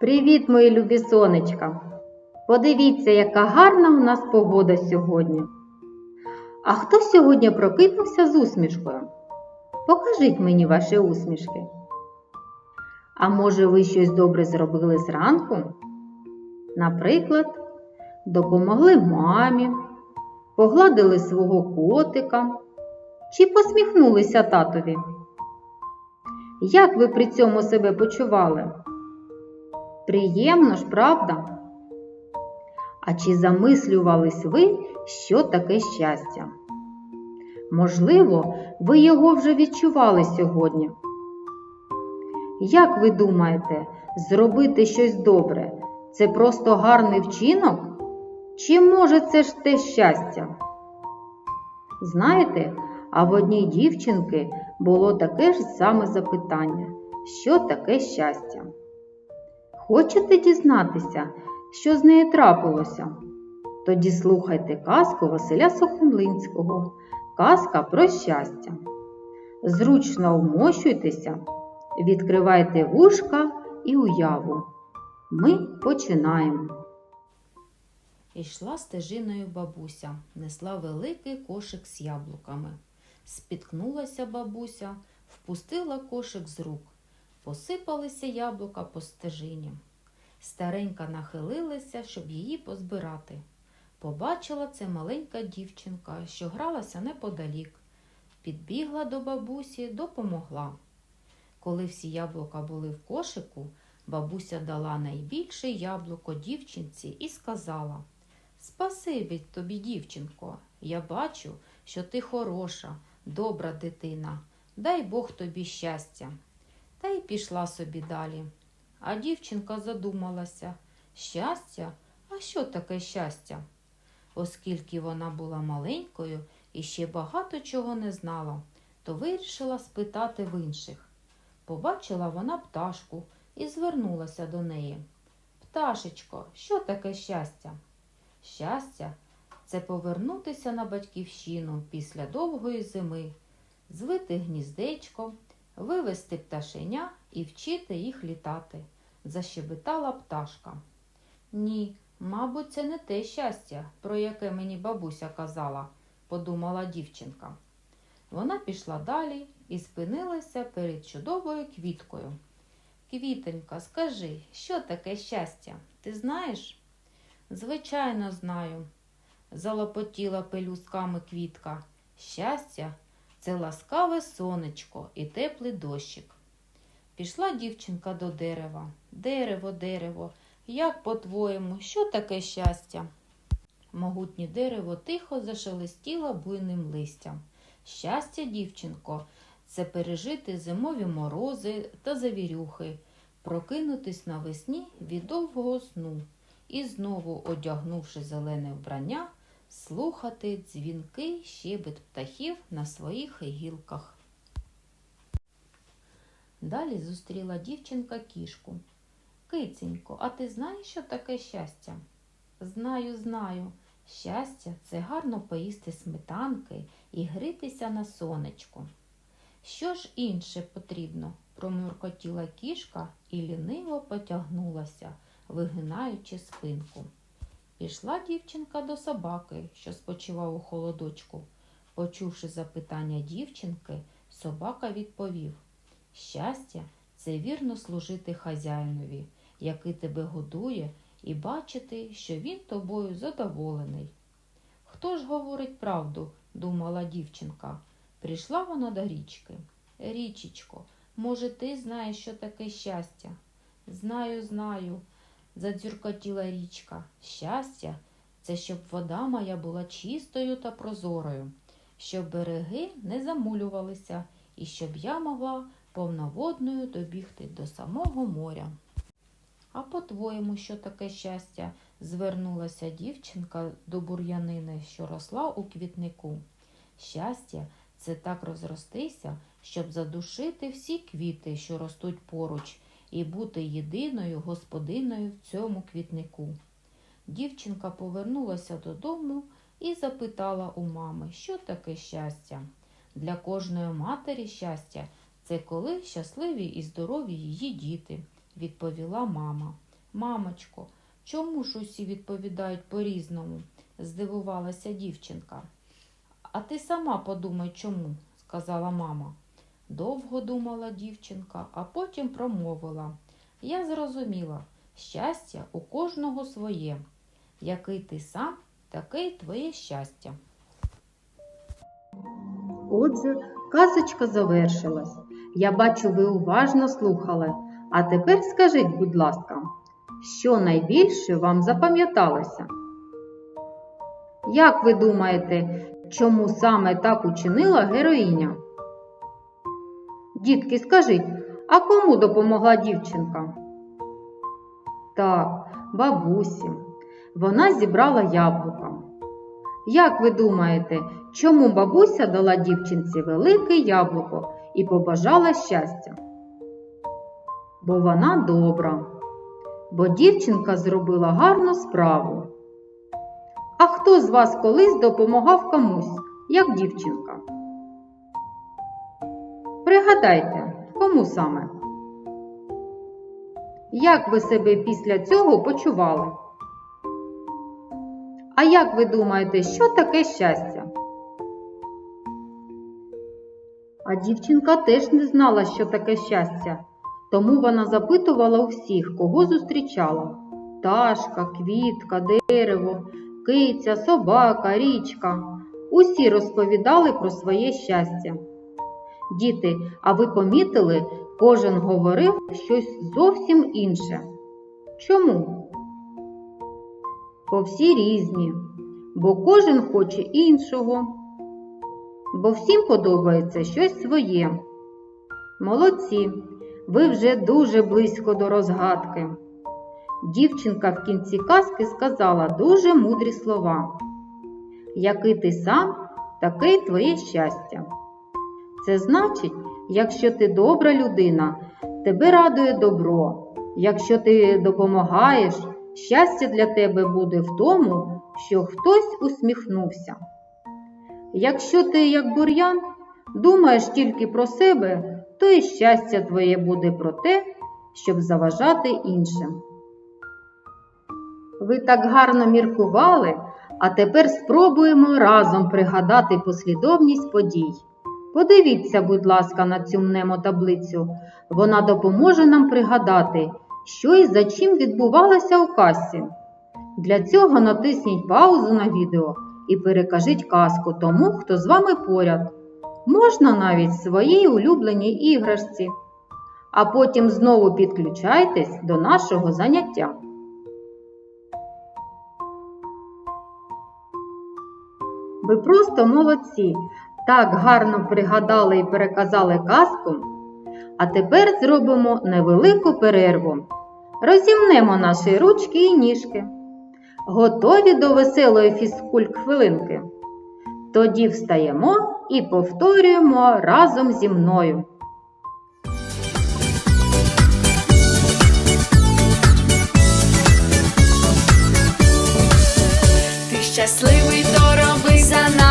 Привіт, мої любі сонечка! Подивіться, яка гарна у нас погода сьогодні. А хто сьогодні прокинувся з усмішкою? Покажіть мені ваші усмішки. А може, ви щось добре зробили зранку? Наприклад, допомогли мамі, погладили свого котика чи посміхнулися татові? Як ви при цьому себе почували? Приємно ж, правда? А чи замислювались ви, що таке щастя? Можливо, ви його вже відчували сьогодні. Як ви думаєте, зробити щось добре це просто гарний вчинок? Чи може це ж те щастя? Знаєте, а в одній дівчинки було таке ж саме запитання, що таке щастя? Хочете дізнатися, що з нею трапилося? Тоді слухайте казку Василя Сухомлинського Казка про щастя. Зручно вмощуйтеся, відкривайте вушка і уяву. Ми починаємо. Ішла стежиною бабуся, несла великий кошик з яблуками. Спіткнулася бабуся, впустила кошик з рук. Посипалися яблука по стежині. Старенька нахилилася, щоб її позбирати. Побачила це маленька дівчинка, що гралася неподалік. Підбігла до бабусі, допомогла. Коли всі яблука були в кошику, бабуся дала найбільше яблуко дівчинці і сказала Спасибі тобі, дівчинко, я бачу, що ти хороша, добра дитина. Дай Бог тобі щастя. Та й пішла собі далі. А дівчинка задумалася щастя? А що таке щастя? Оскільки вона була маленькою і ще багато чого не знала, то вирішила спитати в інших. Побачила вона пташку і звернулася до неї. Пташечко, що таке щастя? Щастя це повернутися на батьківщину після довгої зими, звити гніздечко, вивести пташеня і вчити їх літати, защебетала пташка. Ні, мабуть, це не те щастя, про яке мені бабуся казала, подумала дівчинка. Вона пішла далі і спинилася перед чудовою квіткою. Квітонька, скажи, що таке щастя? Ти знаєш? Звичайно, знаю, залопотіла пелюстками квітка. Щастя це ласкаве сонечко і теплий дощик. Пішла дівчинка до дерева. Дерево, дерево, як по-твоєму, що таке щастя? Могутнє дерево тихо зашелестіло буйним листям. Щастя, дівчинко, це пережити зимові морози та завірюхи, прокинутись навесні від довгого сну і знову, одягнувши зелене вбрання, слухати дзвінки щебет птахів на своїх гілках. Далі зустріла дівчинка кішку. Киценько, а ти знаєш, що таке щастя? Знаю, знаю. Щастя це гарно поїсти сметанки і гритися на сонечку. Що ж інше потрібно? промуркотіла кішка і ліниво потягнулася, вигинаючи спинку. Пішла дівчинка до собаки, що спочивав у холодочку. Почувши запитання дівчинки, собака відповів Щастя це вірно служити хазяїнові, який тебе годує, і бачити, що він тобою задоволений. Хто ж говорить правду? думала дівчинка. Прийшла вона до річки. Річечко, може, ти знаєш, що таке щастя? Знаю, знаю, задзюркотіла річка. Щастя це щоб вода моя була чистою та прозорою, щоб береги не замулювалися і щоб я могла повноводною добігти до самого моря. А по-твоєму, що таке щастя? звернулася дівчинка до бур'янини, що росла у квітнику. Щастя це так розростися, щоб задушити всі квіти, що ростуть поруч, і бути єдиною господиною в цьому квітнику. Дівчинка повернулася додому і запитала у мами, що таке щастя. Для кожної матері щастя це коли щасливі і здорові її діти, відповіла мама. Мамочко, чому ж усі відповідають по-різному? здивувалася дівчинка. А ти сама подумай чому, сказала мама. Довго думала дівчинка, а потім промовила. Я зрозуміла, щастя у кожного своє. Який ти сам, таке твоє щастя. Отже, казочка завершилась. Я бачу, ви уважно слухали. А тепер скажіть, будь ласка, що найбільше вам запам'яталося? Як ви думаєте, чому саме так учинила героїня? Дітки, скажіть, а кому допомогла дівчинка? Так, бабусі. Вона зібрала яблука. Як ви думаєте, чому бабуся дала дівчинці велике яблуко і побажала щастя? Бо вона добра, бо дівчинка зробила гарну справу. А хто з вас колись допомагав комусь, як дівчинка? Пригадайте, кому саме? Як ви себе після цього почували? А як ви думаєте, що таке щастя? А дівчинка теж не знала, що таке щастя, тому вона запитувала у всіх, кого зустрічала: пташка, квітка, дерево, киця, собака, річка. Усі розповідали про своє щастя. Діти, а ви помітили, кожен говорив щось зовсім інше. Чому? Бо всі різні, бо кожен хоче іншого, бо всім подобається щось своє. Молодці, ви вже дуже близько до розгадки. Дівчинка в кінці казки сказала дуже мудрі слова. Який ти сам, таке й твоє щастя. Це значить, якщо ти добра людина, тебе радує добро. Якщо ти допомагаєш, щастя для тебе буде в тому, що хтось усміхнувся. Якщо ти, як бур'ян, думаєш тільки про себе, то і щастя твоє буде про те, щоб заважати іншим. Ви так гарно міркували, а тепер спробуємо разом пригадати послідовність подій. Подивіться, будь ласка, на цю мнемотаблицю. Вона допоможе нам пригадати, що і за чим відбувалося у касі. Для цього натисніть паузу на відео і перекажіть казку тому, хто з вами поряд. Можна навіть своїй улюбленій іграшці. А потім знову підключайтесь до нашого заняття. Ви просто молодці. Так гарно пригадали і переказали казку. А тепер зробимо невелику перерву. Розімнемо наші ручки і ніжки. Готові до веселої фізкульт хвилинки? Тоді встаємо і повторюємо разом зі мною. Ти щасливий, то роби за нами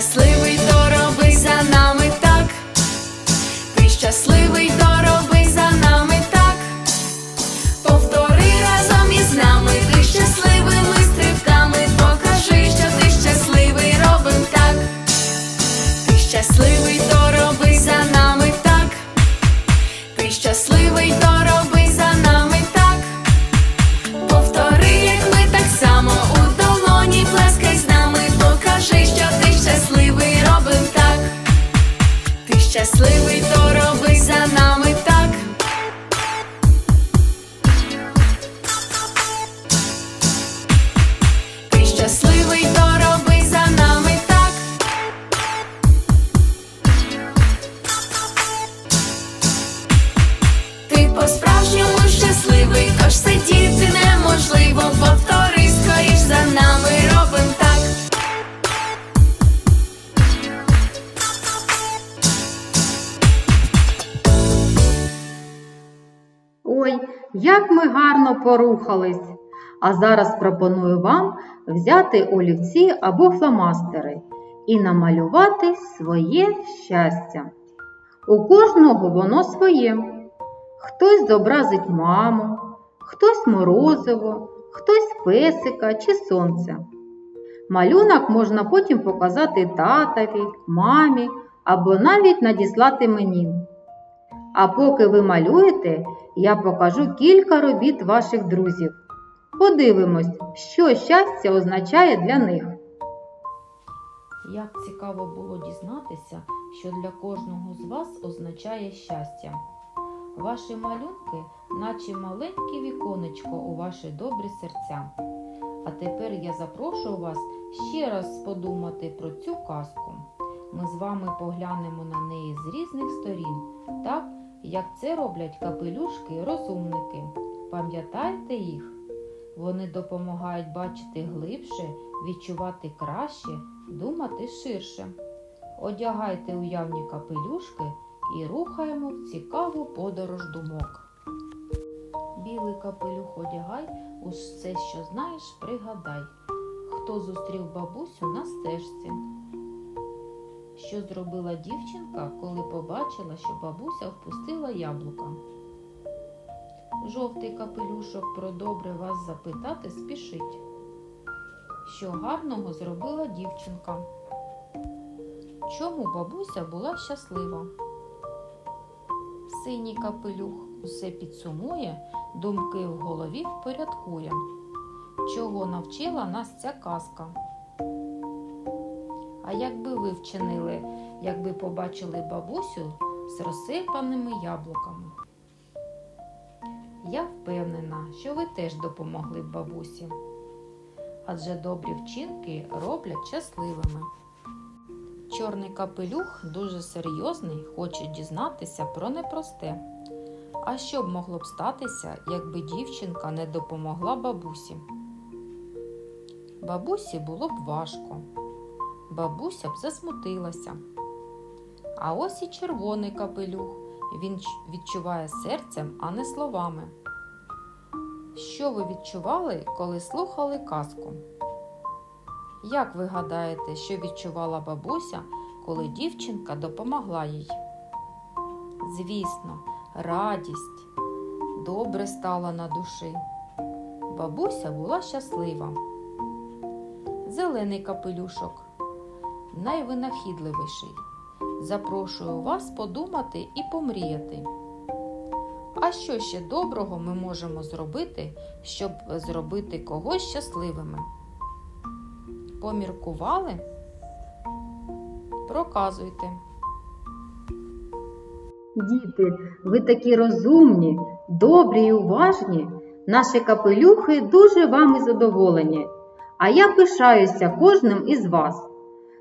щасливий, то роби за нами як ми гарно порухались! А зараз пропоную вам взяти олівці або фломастери і намалювати своє щастя. У кожного воно своє. Хтось зобразить маму, хтось морозиво, хтось песика чи сонце. Малюнок можна потім показати татові, мамі або навіть надіслати мені. А поки ви малюєте, я покажу кілька робіт ваших друзів. Подивимось, що щастя означає для них. Як цікаво було дізнатися, що для кожного з вас означає щастя. Ваші малюнки, наче маленьке віконечко у ваші добрі серця. А тепер я запрошую вас ще раз подумати про цю казку. Ми з вами поглянемо на неї з різних сторін, так як це роблять капелюшки-розумники. Пам'ятаєте їх? Вони допомагають бачити глибше, відчувати краще, думати ширше. Одягайте уявні капелюшки і рухаємо в цікаву подорож думок. Білий капелюх одягай, усе, що знаєш, пригадай, хто зустрів бабусю на стежці. Що зробила дівчинка, коли побачила, що бабуся впустила яблука? Жовтий капелюшок про добре вас запитати спішить. Що гарного зробила дівчинка? Чому бабуся була щаслива? Синій капелюх усе підсумує, думки в голові впорядкує. Чого навчила нас ця казка? А як би ви вчинили, якби побачили бабусю з розсипаними яблуками? Я впевнена, що ви теж допомогли б бабусі. Адже добрі вчинки роблять щасливими. Чорний капелюх дуже серйозний, хоче дізнатися про непросте. А що б могло б статися, якби дівчинка не допомогла бабусі? Бабусі було б важко. Бабуся б засмутилася. А ось і червоний капелюх. Він відчуває серцем, а не словами. Що ви відчували, коли слухали казку? Як ви гадаєте, що відчувала бабуся, коли дівчинка допомогла їй? Звісно, радість, добре стало на душі. Бабуся була щаслива. Зелений капелюшок найвинахідливіший. Запрошую вас подумати і помріяти. А що ще доброго ми можемо зробити, щоб зробити когось щасливими? Поміркували? Проказуйте. Діти, ви такі розумні, добрі і уважні. Наші капелюхи дуже вами задоволені. А я пишаюся кожним із вас.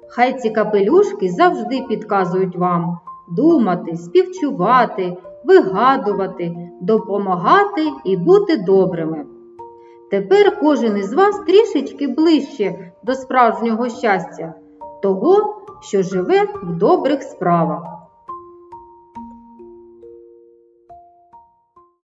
Хай ці капелюшки завжди підказують вам думати, співчувати, вигадувати, допомагати і бути добрими. Тепер кожен із вас трішечки ближче до справжнього щастя, того, що живе в добрих справах.